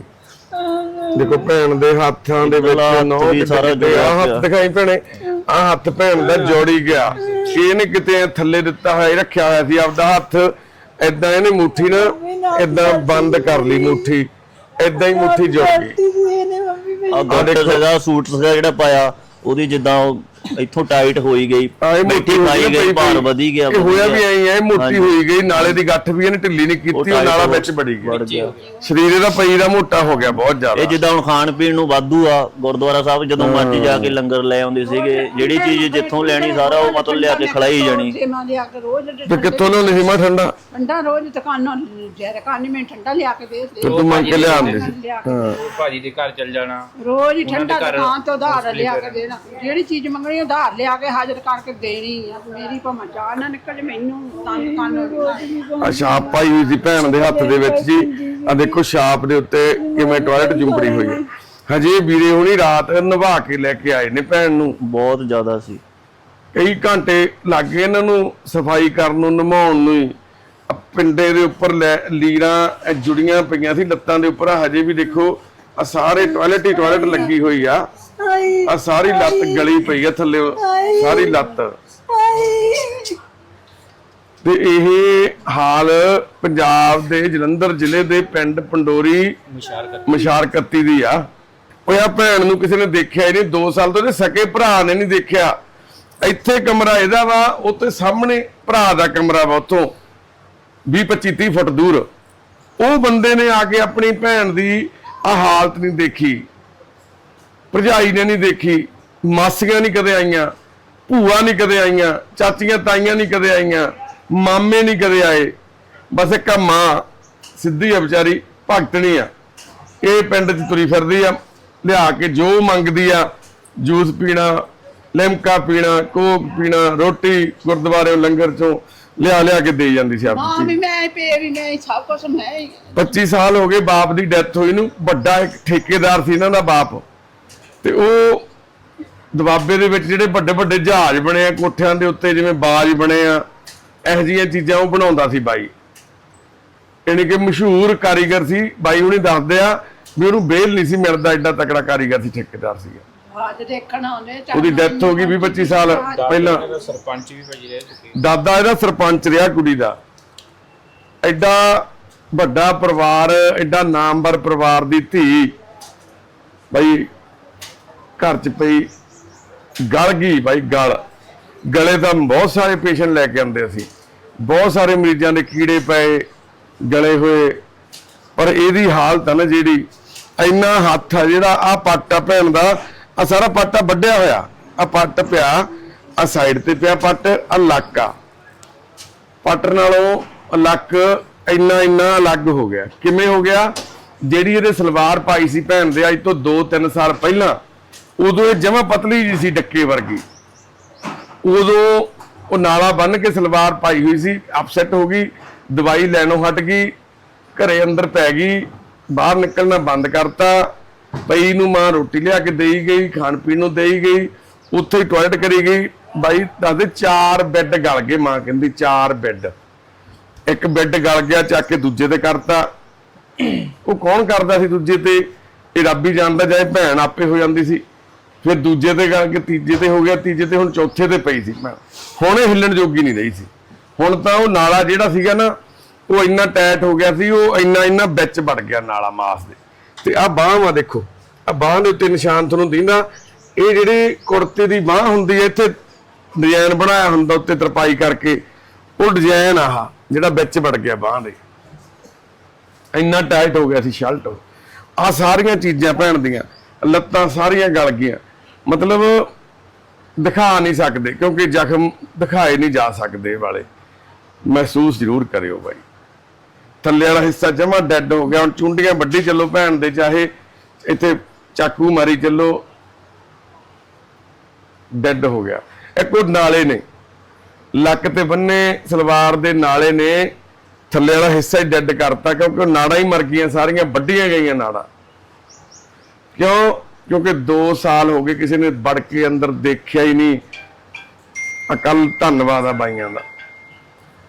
ਦੇਖੋ ਭੈਣ ਦੇ ਹੱਥਾਂ ਦੇ ਵਿੱਚ ਨੌ ਸਾਰਾ ਆ। ਜੁੜਿਆ ਹੱਥ। ਦਿਖਾਈ ਭੈਣੇ ਆ ਹੱਥ ਭੈਣ ਦਾ ਜੋੜੀ ਗਿਆ। ਇਹਨੇ ਕਿਤੇ ਥੱਲੇ ਦਿੱਤਾ ਹੋਇਆ ਰੱਖਿਆ ਹੋਇਆ ਸੀ ਆਪਦਾ ਹੱਥ। ਏਦਾਂ ਇਹਨੇ ਮੁੱਠੀ ਨਾ ਏਦਾਂ ਬੰਦ ਕਰ ਲਈ ਮੁੱਠੀ। ਏਦਾਂ ਹੀ ਮੁੱਠੀ ਜੁੜ। ਗਈ ਆ ਗੱਟ ਸੀਗਾ ਸੂਟ ਸੀਗਾ ਜਿਹੜਾ ਪਾਇਆ ਉਹਦੀ ਜਿੱਦਾਂ ਉਹ ਇੱਥੋਂ ਟਾਈਟ ਹੋਈ ਗਈ ਆ ਇਹ ਮੋਟੀ ਹੋਈ ਪਾਈ ਗਈ ਭਾਰ। ਵਧੀ ਗਿਆ ਇਹ ਹੋਇਆ ਵੀ। ਐਂ ਹੈ ਮੋਟੀ। ਹੋਈ ਗਈ ਨਾਲੇ ਦੀ ਗੱਠ ਵੀ ਇਹਨੇ ਢਿੱਲੀ ਨਹੀਂ ਕੀਤੀ ਉਹ ਨਾਲਾ ਹੋ- ਵਿੱਚ ਬੜੀ ਵੜ ਗਈ ਗਿਆ। ਸਰੀਰ ਇਹਦਾ ਪਈ ਦਾ ਮੋਟਾ ਹੋ ਗਿਆ ਬਹੁਤ ਜ਼ਿਆਦਾ। ਇਹ ਜਿੱਦਾਂ ਹੁਣ ਖਾਣ ਪੀਣ ਨੂੰ ਵਾਧੂ ਆ ਗੁਰਦੁਆਰਾ ਸਾਹਿਬ ਜਦੋਂ ਮਰਜ਼ੀ ਜਾ ਕੇ ਲੰਗਰ ਲੈ ਆਉਂਦੇ ਸੀਗੇ ਜਿਹੜੀ ਚੀਜ਼ ਜਿੱਥੋਂ ਲੈਣੀ ਸਾਰਾ ਉਹ ਮਤਲਬ ਲਿਆ ਕੇ ਖਲਾਈ ਜਾਣੀ। ਸੇਮਾਂ ਲਿਆ ਕੇ ਰੋਜ਼ ਤੇ ਕਿੱਥੋਂ ਲਿਆਉਂਦੇ ਸੀ ਮੈਂ ਠੰਡਾ? ਠੰਡਾ ਰੋਜ਼ ਦੁਕਾਨੋਂ ਜੈਰ ਕਾਨੀ ਮੈਂ ਠੰਡਾ ਲਿਆ ਕੇ ਦੇ ਤੇ ਤੂੰ ਮੰਗ ਕੇ ਲਿਆਉਂਦੇ ਸੀ। ਲਿਆ ਕੇ ਭਾਜੀ ਦੇ ਘਰ ਚਲ ਜਾਣਾ। ਰੋਜ਼ ਹੀ ਠੰਡਾ ਦੁਕਾਨ ਤੋਂ ਉਧਾਰ ਲਿਆ ਕੇ ਦੇਣਾ। ਜਿਹੜੀ ਚੀਜ਼ ਮੰਗਣੀ ਉਧਾਰ ਲਿਆ ਕੇ ਹਾਜ਼ਰ ਕਰਕੇ ਦੇਣੀ ਆ। ਮੇਰੀ ਭਾਵੇਂ ਚਾਹ ਨਾ ਨਿਕਲ ਜੇ ਮੈਨੂੰ ਤਨ ਤਨ ਛਾਪ ਪਾਈ ਹੋਈ ਸੀ ਭੈਣ ਦੇ ਹੱਥ ਦੇ ਵਿੱਚ ਜੀ। ਆ ਦੇਖੋ ਛਾਪ ਦੇ ਉੱਤੇ ਕਿਵੇਂ ਟਾਇਲਟ ਚੁੰਪੜੀ ਹੋਈ ਹੈ। ਹਜੇ ਵੀਰੇ ਹੁਣੀ ਰਾਤ ਨਵਾ ਕੇ ਲੈ ਕੇ ਆਏ ਨੇ ਭੈਣ ਨੂੰ। ਬਹੁਤ ਜ਼ਿਆਦਾ ਸੀ। ਕਈ ਘੰਟੇ ਲੱਗ ਗਏ ਇਹਨਾਂ ਨੂੰ ਸਫ਼ਾਈ ਕਰਨ ਨੂੰ ਨਮਾਉਣ ਨੂੰ ਹੀ। ਪਿੰਡੇ ਦੇ ਉੱਪਰ ਲੈ ਲੀਰਾਂ ਜੁੜੀਆਂ ਪਈਆਂ ਸੀ ਲੱਤਾਂ ਦੇ ਉੱਪਰ। ਹਜੇ ਵੀ ਦੇਖੋ ਆ ਸਾਰੇ ਟਾਇਲਟ ਹੀ ਟਾਇਲਟ ਲੱਗੀ ਹੋਈ ਆ। ਆ ਸਾਰੀ ਲੱਤ ਗਲੀ ਪਈ ਆ ਥੱਲੇ। ਸਾਰੀ ਲੱਤ। ਤੇ ਇਹ ਹਾਲ ਪੰਜਾਬ ਦੇ ਜਲੰਧਰ ਜ਼ਿਲ੍ਹੇ ਦੇ ਪਿੰਡ ਪੰਡੋਰੀ ਮਸ਼ਾਰਕਤੀ। ਦੀ ਆ। ਉਹ ਆ ਭੈਣ ਨੂੰ ਕਿਸੇ ਨੇ ਦੇਖਿਆ ਹੀ ਨਹੀਂ 2 ਸਾਲ ਤੋਂ ਇਹਦੇ ਸਕੇ ਭਰਾ ਨੇ ਨਹੀਂ ਦੇਖਿਆ। ਇੱਥੇ ਕਮਰਾ ਇਹਦਾ ਵਾ ਉੱਤੇ ਸਾਹਮਣੇ ਭਰਾ ਦਾ ਕਮਰਾ ਵਾ ਉੱਥੋਂ। 20 25 30 ਫੁੱਟ ਦੂਰ। ਉਹ ਬੰਦੇ ਨੇ ਆ ਕੇ ਆਪਣੀ ਭੈਣ ਦੀ ਆ ਹਾਲਤ ਨਹੀਂ ਦੇਖੀ। ਭਰਜਾਈ ਨੇ ਨਹੀਂ ਦੇਖੀ ਮਾਸੀਆਂ ਨਹੀਂ ਕਦੇ ਆਈਆਂ ਭੂਆ ਨਹੀਂ ਕਦੇ ਆਈਆਂ ਚਾਚੀਆਂ ਤਾਈਆਂ ਨਹੀਂ ਕਦੇ ਆਈਆਂ ਮਾਮੇ ਨਹੀਂ ਕਦੇ ਆਏ। ਬਸ ਇੱਕ ਆ ਮਾਂ ਸਿੱਧੀ ਆ ਵਿਚਾਰੀ ਭਗਤਣੀ ਆ। ਇਹ ਪਿੰਡ 'ਚ ਤੁਰੀ ਫਿਰਦੀ ਆ ਲਿਆ ਕੇ ਜੋ ਮੰਗਦੀ ਆ ਜੂਸ ਪੀਣਾ ਲਿਮਕਾ ਪੀਣਾ ਕੋਕ ਪੀਣਾ ਰੋਟੀ ਗੁਰਦੁਆਰੇ ਲੰਗਰ ਚੋਂ ਲਿਆ ਲਿਆ ਕੇ ਦੇ ਜਾਂਦੀ ਸੀ ਮਾਂ ਆਪਣੀ ਵੀ ਮੈਂ ਪੇ ਵੀ ਮੈਂ ਸਭ ਕੁਝ ਮੈਂ। ਹੀ 25 ਸਾਲ ਹੋ ਗਏ ਬਾਪ ਦੀ ਡੈਥ ਹੋਈ ਨੂੰ ਵੱਡਾ ਇੱਕ ਠੇਕੇਦਾਰ ਸੀ ਇਹਨਾਂ ਦਾ ਬਾਪ। ਤੇ ਉਹ ਦਬਾਬੇ ਦੇ ਵਿੱਚ ਜਿਹੜੇ ਵੱਡੇ ਵੱਡੇ ਜਹਾਜ਼ ਬਣੇ ਆ ਕੋਠਿਆਂ ਦੇ ਉੱਤੇ ਜਿਵੇਂ ਬਾਜ ਬਣੇ ਆ ਇਹੋ ਜਿਹੀਆਂ ਚੀਜ਼ਾਂ ਉਹ ਬਣਾਉਂਦਾ ਸੀ ਬਾਈ। ਯਾਨੀ ਕਿ ਮਸ਼ਹੂਰ ਕਾਰੀਗਰ ਸੀ ਬਾਈ ਹੁਣੀ ਦੱਸਦੇ ਆ ਵੀ ਉਹਨੂੰ ਬੇਲ ਨਹੀਂ ਸੀ ਮਿਲਦਾ ਐਡਾ ਤਕੜਾ ਕਾਰੀਗਰ ਸੀ ਠੇਕੇਦਾਰ ਸੀਗਾ। ਅੱਜ ਦੇਖਣ ਆਉਂਦੇ ਉਹਦੀ ਡੈਥ ਹੋ ਗਈ 20 25 ਸਾਲ ਪਹਿਲਾਂ। ਇਹਦਾ ਸਰਪੰਚ ਵੀ ਭਾਜੀ ਰਹਿ ਚੁੱਕੇ ਦਾਦਾ ਇਹਦਾ ਸਰਪੰਚ ਰਿਹਾ ਕੁੜੀ ਦਾ। ਐਡਾ ਵੱਡਾ ਪਰਿਵਾਰ ਐਡਾ ਨਾਮਵਰ ਪਰਿਵਾਰ ਦੀ ਧੀ ਬਈ ਘਰ ਚ ਪਈ ਗਲ ਗਈ ਬਾਈ ਗਲ। ਗਲੇ ਤਾਂ ਬਹੁਤ ਸਾਰੇ ਪੇਸ਼ੈਂਟ ਲੈ ਕੇ ਆਉਂਦੇ ਸੀ ਬਹੁਤ ਸਾਰੇ ਮਰੀਜ਼ਾਂ ਦੇ ਕੀੜੇ ਪਏ, ਗਲੇ ਹੋਏ। ਪਰ ਇਹਦੀ ਹਾਲਤ ਆ ਨਾ ਜਿਹੜੀ, ਇੰਨਾ ਹੱਥ ਆ ਜਿਹੜਾ ਆ ਪੱਟ ਆ ਭੈਣ ਦਾ ਆ ਸਾਰਾ ਪੱਟ ਆ ਵੱਢਿਆ ਹੋਇਆ। ਆ ਪੱਟ ਪਿਆ ਆ ਸਾਈਡ ਤੇ ਪਿਆ ਪੱਟ ਆ ਲੱਕ ਆ। ਪੱਟ ਨਾਲੋਂ ਲੱਕ ਇੰਨਾ ਇੰਨਾ ਅਲੱਗ ਹੋ ਗਿਆ। ਕਿਵੇਂ ਹੋ ਗਿਆ? ਜਿਹੜੀ ਇਹਦੇ ਸਲਵਾਰ ਪਾਈ ਸੀ ਭੈਣ ਦੇ ਅੱਜ ਤੋਂ 2-3 ਸਾਲ ਪਹਿਲਾਂ ਉਦੋਂ ਇਹ ਜਮਾ ਪਤਲੀ ਜੀ ਸੀ ਡੱਕੇ ਵਰਗੀ। ਉਦੋਂ ਉਹ ਨਾਲਾ ਬੰਨ ਕੇ ਸਲਵਾਰ ਪਾਈ ਹੋਈ ਸੀ ਅਪਸੈਟ ਹੋ ਗਈ, ਦਵਾਈ ਲੈਣੋਂ ਹਟ ਗਈ, ਘਰੇ ਅੰਦਰ ਪੈ ਗਈ, ਬਾਹਰ ਨਿਕਲਣਾ ਬੰਦ ਕਰਤਾ, ਪਈ ਨੂੰ ਮਾਂ ਰੋਟੀ ਲਿਆ ਕੇ ਦੇਈ ਗਈ, ਖਾਣ ਪੀਣ ਨੂੰ ਦੇਈ ਗਈ, ਉੱਥੇ ਹੀ ਟਾਇਲਟ ਕਰੀ ਗਈ। ਬਾਈ ਦੱਸਦੇ ਚਾਰ ਬੈੱਡ ਗਲ ਗਏ ਮਾਂ ਕਹਿੰਦੀ, ਚਾਰ ਬੈੱਡ ਇੱਕ ਬੈੱਡ ਗਲ ਗਿਆ, ਚੱਕ ਕੇ ਦੂਜੇ ਤੇ ਕਰਤਾ। ਉਹ ਕੌਣ ਕਰਦਾ ਸੀ ਦੂਜੇ ਤੇ? ਇਹ ਰੱਬ ਹੀ ਜਾਣਦਾ ਜਾਏ ਭੈਣ ਆਪੇ ਹੋ ਜਾਂਦੀ ਸੀ। ਫਿਰ ਦੂਜੇ ਤੇ ਗਲ ਕੇ ਤੀਜੇ ਤੇ ਹੋ ਗਿਆ, ਤੀਜੇ ਤੇ ਹੁਣ ਚੌਥੇ ਤੇ ਪਈ ਸੀ। ਭੈਣ ਹੁਣ ਇਹ ਹਿੱਲਣ ਜੋਗੀ ਨਹੀਂ ਰਹੀ ਸੀ। ਹੁਣ ਤਾਂ ਉਹ ਨਾਲਾ ਜਿਹੜਾ ਸੀਗਾ ਨਾ, ਉਹ ਇੰਨਾ ਟਾਈਟ ਹੋ ਗਿਆ ਸੀ, ਉਹ ਇੰਨਾ ਇੰਨਾ ਵਿੱਚ ਵੜ ਗਿਆ ਨਾਲਾ ਮਾਸ ਦੇ। ਤੇ ਆ ਬਾਹਾਂ ਆ ਦੇਖੋ ਆ ਬਾਹਾਂ ਦੇ ਉੱਤੇ ਨਿਸ਼ਾਨ ਤੁਹਾਨੂੰ ਦਿੰਦਾ, ਇਹ ਜਿਹੜੇ ਕੁੜਤੇ ਦੀ ਬਾਹ ਹੁੰਦੀ ਹੈ, ਇੱਥੇ ਡਿਜ਼ਾਈਨ ਬਣਾਇਆ ਹੁੰਦਾ ਉੱਤੇ ਤਰਪਾਈ ਕਰਕੇ, ਉਹ ਡਿਜ਼ਾਈਨ ਆਹ, ਜਿਹੜਾ ਵਿੱਚ ਵੜ ਗਿਆ ਬਾਹ ਦੇ। ਇੰਨਾ ਟਾਈਟ ਹੋ ਗਿਆ ਸੀ, ਸ਼ਰਟ। ਆ ਸਾਰੀਆਂ ਚੀਜ਼ਾਂ ਭੈਣ ਦੀਆਂ, ਲੱਤਾਂ ਸਾਰੀਆਂ ਗਲ ਗਈਆਂ। ਮਤਲਬ ਦਿਖਾ ਨਹੀਂ ਸਕਦੇ, ਕਿਉਂਕਿ ਜ਼ਖਮ ਦਿਖਾਏ ਨਹੀਂ ਜਾ ਸਕਦੇ ਵਾਲੇ। ਮਹਿਸੂਸ ਜ਼ਰੂਰ ਕਰਿਓ ਬਾਈ। ਥੱਲੇ ਵਾਲਾ ਹਿੱਸਾ ਜਮਾ ਡੈੱਡ ਹੋ ਗਿਆ, ਹੁਣ ਚੁੰਡੀਆਂ ਵੱਡੀ ਚੱਲੋ ਭੈਣ ਦੇ, ਚਾਹੇ ਇੱਥੇ ਚਾਕੂ ਮਾਰੀ ਚੱਲੋ ਡੈੱਡ ਹੋ ਗਿਆ। ਇੱਕ ਉਹ ਨਾਲੇ ਨੇ। ਲੱਕ ਤੇ ਬੰਨੇ ਸਲਵਾਰ ਦੇ ਨਾਲੇ ਨੇ, ਥੱਲੇ ਵਾਲਾ ਹਿੱਸਾ ਹੀ ਡੈੱਡ ਕਰਤਾ, ਕਿਉਂਕਿ ਉਹ ਨਾੜਾਂ ਹੀ ਮਰ ਗਈਆਂ, ਸਾਰੀਆਂ ਵੱਡੀਆਂ ਗਈਆਂ ਨਾੜਾਂ। ਕਿਉਂ? ਕਿਉਂਕਿ 2 ਸਾਲ ਹੋ ਗਏ ਕਿਸੇ ਨੇ ਵੜ ਕੇ ਅੰਦਰ ਦੇਖਿਆ ਹੀ ਨਹੀਂ। ਅਕਲ ਧੰਨਵਾਦ ਆ ਬਾਈਆਂ ਦਾ।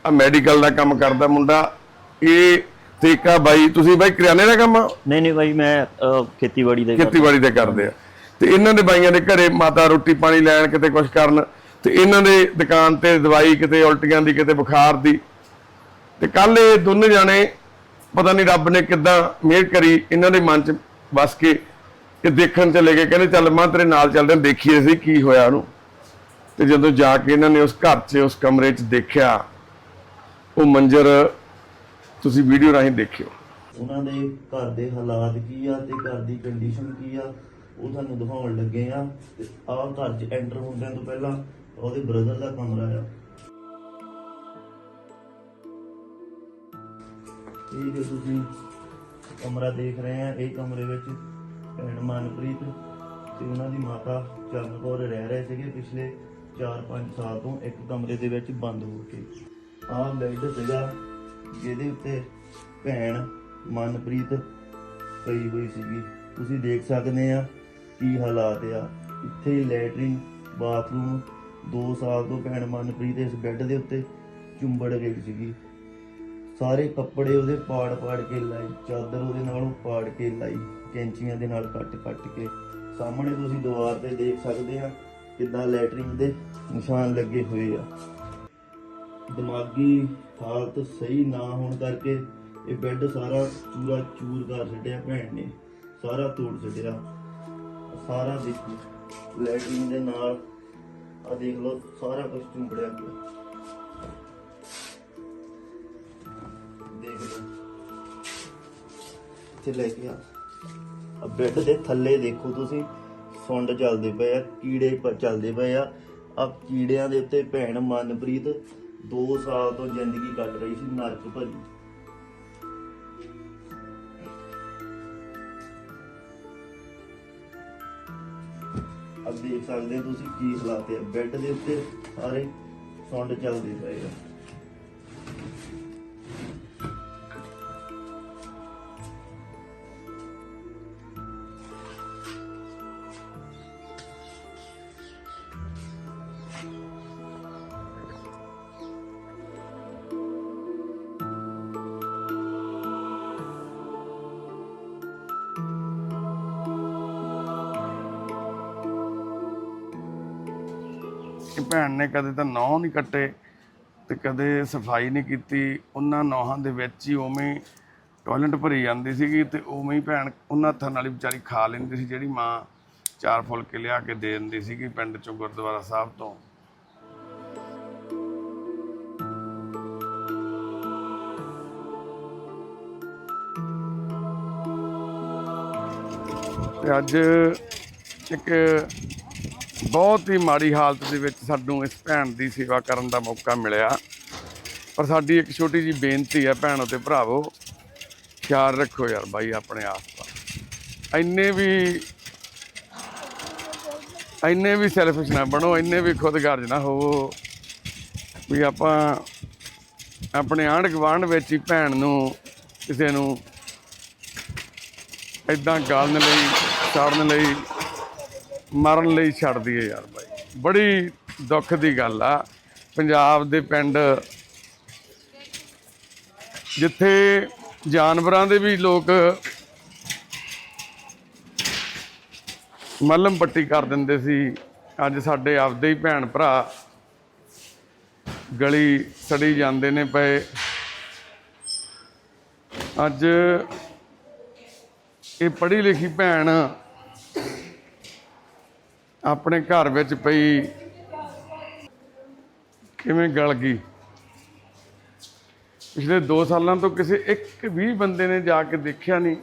ਆ ਮੈਡੀਕਲ ਦਾ ਕੰਮ ਕਰਦਾ ਮੁੰਡਾ। ਇਹ ਤੇਕਾ ਬਾਈ ਤੁਸੀਂ ਬਾਈ ਕਰਿਆਨੇ ਦਾ ਕੰਮ? ਨਹੀਂ ਨਹੀਂ ਬਾਈ ਮੈਂ ਖੇਤੀਬਾੜੀ ਦੇ ਖੇਤੀਬਾੜੀ ਦੇ ਕਰਦੇ ਆ। ਤੇ ਇਹਨਾਂ ਦੇ ਬਾਈਆਂ ਦੇ ਘਰੇ ਮਾਤਾ ਰੋਟੀ ਪਾਣੀ ਲੈਣ ਕਿਤੇ ਕੁਝ ਕਰਨ ਤੇ ਇਹਨਾਂ ਦੇ ਦੁਕਾਨ ਤੇ ਦਵਾਈ ਕਿਤੇ ਉਲਟੀਆਂ ਦੀ ਕਿਤੇ ਬੁਖਾਰ ਦੀ। ਤੇ ਕੱਲ ਇਹ ਦੋਨੇ ਜਾਣੇ ਪਤਾ ਨਹੀਂ ਰੱਬ ਨੇ ਕਿੱਦਾਂ ਮਿਹਰ ਕਰੀ ਇਹਨਾਂ ਦੇ ਮਨ 'ਚ ਵਸ ਕੇ ਇਹ ਦੇਖਣ ਚਲੇ ਗਏ ਕਹਿੰਦੇ ਚੱਲ ਮਾਂ ਤੇਰੇ ਨਾਲ ਚੱਲਦੇ ਹਾਂ, ਦੇਖੀਏ ਸੀ ਕੀ ਹੋਇਆ ਉਹਨੂੰ। ਤੇ ਜਦੋਂ ਜਾ ਕੇ ਇਹਨਾਂ ਨੇ ਉਸ ਘਰ 'ਚ ਉਸ ਕਮਰੇ 'ਚ ਦੇਖਿਆ ਉਹ ਮੰਜ਼ਰ ਤੁਸੀਂ ਵੀਡੀਓ ਰਾਹੀਂ ਦੇਖਿਓ। ਉਹਨਾਂ ਦੇ ਘਰ ਦੇ ਹਾਲਾਤ ਕੀ ਆ ਤੇ ਘਰ ਦੀ ਕੰਡੀਸ਼ਨ ਕੀ ਆ ਉਹ ਤੁਹਾਨੂੰ ਦਿਖਾਉਣ ਲੱਗੇ ਆ। ਤੇ ਆਹ ਘਰ 'ਚ ਐਂਟਰ ਹੁੰਦਿਆਂ ਤੋਂ ਪਹਿਲਾਂ ਉਹਦੇ ਬ੍ਰਦਰ ਦਾ ਕਮਰਾ ਆ। ਇਹ ਜੋ ਤੁਸੀਂ ਕਮਰਾ ਦੇਖ ਰਹੇ ਆ ਇਹ ਕਮਰੇ ਵਿੱਚ ਭੈਣ ਮਨਪ੍ਰੀਤ ਤੇ ਉਹਨਾਂ ਦੀ ਮਾਤਾ ਚਰਨ ਕੌਰ ਰਹਿ ਰਹੇ ਸੀਗੇ ਪਿਛਲੇ 4-5 ਸਾਲ ਤੋਂ ਇੱਕ ਕਮਰੇ ਦੇ ਵਿੱਚ ਬੰਦ ਹੋ ਕੇ। ਆਹ ਬੈੱਡ ਸੀਗਾ ਜਿਹਦੇ ਉੱਤੇ ਭੈਣ ਮਨਪ੍ਰੀਤ ਪਈ ਹੋਈ ਸੀਗੀ। ਤੁਸੀਂ ਦੇਖ ਸਕਦੇ ਆ ਕੀ ਹਾਲਾਤ ਆ। ਇੱਥੇ ਲੈਟਰਿੰਗ, ਬਾਥਰੂਮ 2 ਸਾਲ ਤੋਂ ਭੈਣ ਮਨਪ੍ਰੀਤ ਇਸ ਬੈੱਡ ਦੇ ਉੱਤੇ ਚੁੰਬੜ ਗਈ ਸੀਗੀ। ਸਾਰੇ ਕੱਪੜੇ ਉਹਦੇ ਪਾੜ ਪਾੜ ਕੇ ਲਾਈ, ਚਾਦਰ ਉਹਦੇ ਨਾਲੋਂ ਪਾੜ ਕੇ ਲਾਈ। ਕੈਂਚੀਆਂ ਦੇ ਨਾਲ ਕੱਟ ਕੱਟ ਕੇ ਸਾਹਮਣੇ ਤੁਸੀਂ ਦੀਵਾਰ ਤੇ ਦੇਖ ਸਕਦੇ ਆ ਕਿੱਦਾਂ ਲੈਟਰਿੰਗ ਦੇ ਨਿਸ਼ਾਨ ਲੱਗੇ ਹੋਏ ਆ। ਦਿਮਾਗੀ ਹਾਲਤ ਸਹੀ ਨਾ ਹੋਣ ਕਰਕੇ ਇਹ ਬੈੱਡ ਸਾਰਾ ਚੂਰਾ ਚੂਰ ਕਰ ਛੱਡਿਆ ਭੈਣ ਨੇ, ਸਾਰਾ ਤੋੜ ਛੱਡਿਆ। ਸਾਰਾ ਦੇਖੋ ਲੈਟਰਿੰਗ ਦੇ ਨਾਲ ਆ ਦੇਖ ਲਓ, ਸਾਰਾ ਕੁਝ ਚੁੰਬੜਿਆ ਪਿਆ। ਦੇਖ ਲਓ। ਇੱਥੇ ਲੈ ਕੇ ਆ। ਬੈੱਡ ਦੇ ਥੱਲੇ ਦੇਖੋ ਤੁਸੀਂ, ਸੁੰਡ ਚੱਲਦੇ ਪਏ ਆ, ਕੀੜੇ ਪ- ਚੱਲਦੇ ਪਏ ਆ। ਆ ਕੀੜਿਆਂ ਦੇ ਉੱਤੇ ਭੈਣ ਮਨਪ੍ਰੀਤ 2 ਸਾਲ ਤੋਂ ਜ਼ਿੰਦਗੀ ਕੱਟ ਰਹੀ ਸੀ, ਨਰਕ ਭਰੀ। ਅਬ ਦੇਖ ਸਕਦੇ ਹੋ ਤੁਸੀਂ ਕੀ ਹਾਲਾਤ ਹੈ ਬੈੱਡ ਦੇ ਉੱਤੇ ਸਾਰੇ ਸੁੰਡ ਚੱਲਦੇ ਪਏ ਆ। ਕਦੇ ਤਾਂ ਨੌ ਨਹੀਂ ਕੱਟੇ ਤੇ ਕਦੇ ਸਫ਼ਾਈ ਨਹੀਂ ਕੀਤੀ। ਉਹਨਾਂ ਨੌਹਾਂ ਦੇ ਵਿੱਚ ਹੀ ਉਵੇਂ ਟਾਇਲਟ ਭਰੀ ਜਾਂਦੀ ਸੀਗੀ ਤੇ ਉਵੇਂ ਹੀ ਭੈਣ ਉਹਨਾਂ ਹੱਥਾਂ ਨਾਲ ਹੀ ਵਿਚਾਰੀ ਖਾ ਲੈਂਦੀ ਸੀ, ਜਿਹੜੀ ਮਾਂ ਚਾਰ ਫੁਲਕੇ ਲਿਆ ਕੇ ਦੇ ਦਿੰਦੀ ਸੀਗੀ ਪਿੰਡ ਚੋਂ ਗੁਰਦੁਆਰਾ ਸਾਹਿਬ ਤੋਂ। ਤੇ ਅੱਜ ਇੱਕ ਬਹੁਤ ਹੀ ਮਾੜੀ ਹਾਲਤ ਦੇ ਵਿੱਚ ਸਾਨੂੰ ਇਸ ਭੈਣ ਦੀ ਸੇਵਾ ਕਰਨ ਦਾ ਮੌਕਾ ਮਿਲਿਆ। ਪਰ ਸਾਡੀ ਇੱਕ ਛੋਟੀ ਜੀ ਬੇਨਤੀ ਹੈ ਭੈਣੋ ਤੇ ਭਰਾਵੋ, ਖਿਆਲ ਰੱਖੋ ਯਾਰ ਬਾਈ ਆਪਣੇ ਆਸ-ਪਾਸ ਇੰਨੇ ਵੀ ਇੰਨੇ ਵੀ ਸੈਲਫਿਸ਼ ਨਾ ਬਣੋ, ਇੰਨੇ ਵੀ ਖੁਦਗਰਜ਼ ਨਾ ਹੋਵੋ ਵੀ ਆਪਾਂ ਆਪਣੇ ਆਂਢ ਗੁਆਂਢ ਵਿੱਚ ਹੀ ਭੈਣ ਨੂੰ, ਕਿਸੇ ਨੂੰ ਇਦਾਂ ਗਾਲਣ ਲਈ ਛਾੜਨ ਲਈ ਮਰਨ ਲਈ ਛੱਡ ਦਈਏ ਯਾਰ ਬਾਈ। ਬੜੀ ਦੁੱਖ ਦੀ ਗੱਲ ਆ। ਪੰਜਾਬ ਦੇ ਪਿੰਡ ਜਿੱਥੇ ਜਾਨਵਰਾਂ ਦੇ ਵੀ ਲੋਕ ਮੱਲਮ ਪੱਟੀ ਕਰ ਦਿੰਦੇ ਸੀ, ਅੱਜ ਸਾਡੇ ਆਪਦੇ ਹੀ ਭੈਣ ਭਰਾ ਗਲੀ ਸੜੀ ਜਾਂਦੇ ਨੇ ਪਏ। ਅੱਜ ਇਹ ਪੜ੍ਹੀ ਲਿਖੀ ਭੈਣ ਆਪਣੇ ਘਰ ਵਿੱਚ ਪਈ। ਕਿਵੇਂ ਗਲ ਗਈ? ਪਿਛਲੇ 2 ਸਾਲਾਂ ਤੋਂ ਕਿਸੇ ਇੱਕ ਵੀ ਬੰਦੇ ਨੇ ਜਾ ਕੇ ਦੇਖਿਆ ਨਹੀਂ।